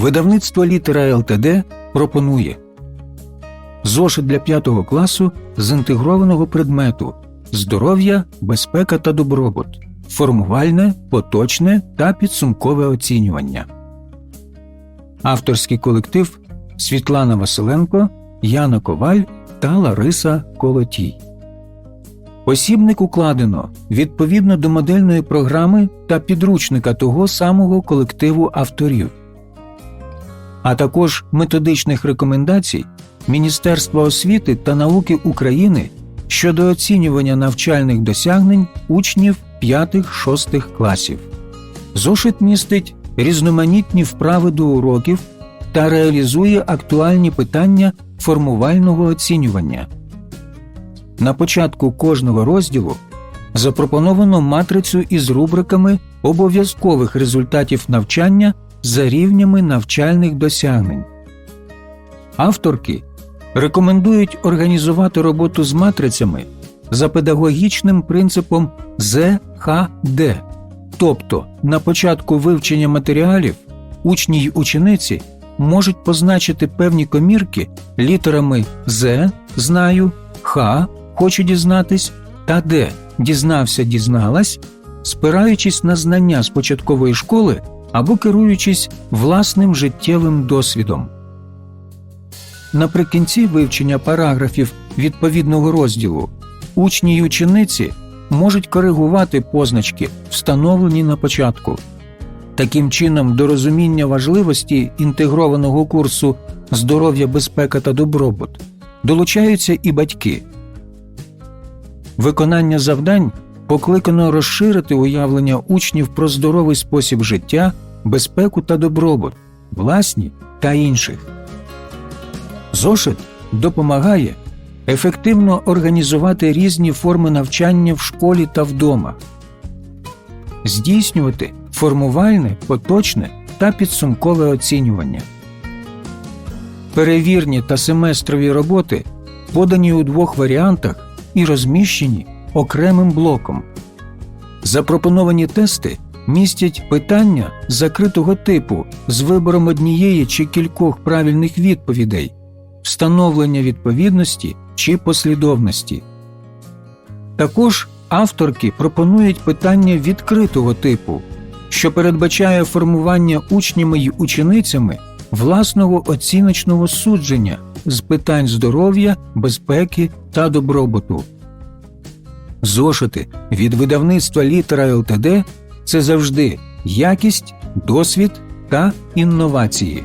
Видавництво літера ЛТД пропонує зошит для 5 класу з інтегрованого предмету здоров'я, безпека та добробут, формувальне, поточне та підсумкове оцінювання. Авторський колектив Світлана Василенко, Яна Коваль та Лариса Колотій. Посібник укладено відповідно до модельної програми та підручника того самого колективу авторів, а також методичних рекомендацій Міністерства освіти та науки України щодо оцінювання навчальних досягнень учнів 5-6 класів. Зошит містить різноманітні вправи до уроків та реалізує актуальні питання формувального оцінювання. На початку кожного розділу запропоновано матрицю із рубриками обов'язкових результатів навчання за рівнями навчальних досягнень. Авторки рекомендують організувати роботу з матрицями за педагогічним принципом ЗХД, тобто на початку вивчення матеріалів учні й учениці можуть позначити певні комірки літерами З знаю, Х хочу дізнатись та Д дізнався, дізналась, спираючись на знання з початкової школи або керуючись власним життєвим досвідом. Наприкінці вивчення параграфів відповідного розділу учні й учениці можуть коригувати позначки, встановлені на початку. Таким чином, до розуміння важливості інтегрованого курсу здоров'я, безпека та добробут долучаються і батьки. Виконання завдань покликано розширити уявлення учнів про здоровий спосіб життя, безпеку та добробут, власні та інших. Зошит допомагає ефективно організувати різні форми навчання в школі та вдома, здійснювати формувальне, поточне та підсумкове оцінювання. Перевірні та семестрові роботи подані у двох варіантах і розміщені окремим блоком. Запропоновані тести містять питання закритого типу з вибором однієї чи кількох правильних відповідей, встановлення відповідності чи послідовності. Також авторки пропонують питання відкритого типу, що передбачає формування учнями й ученицями власного оціночного судження з питань здоров'я, безпеки та добробуту. Зошити від видавництва літера ЛТД це завжди якість, досвід та інновації.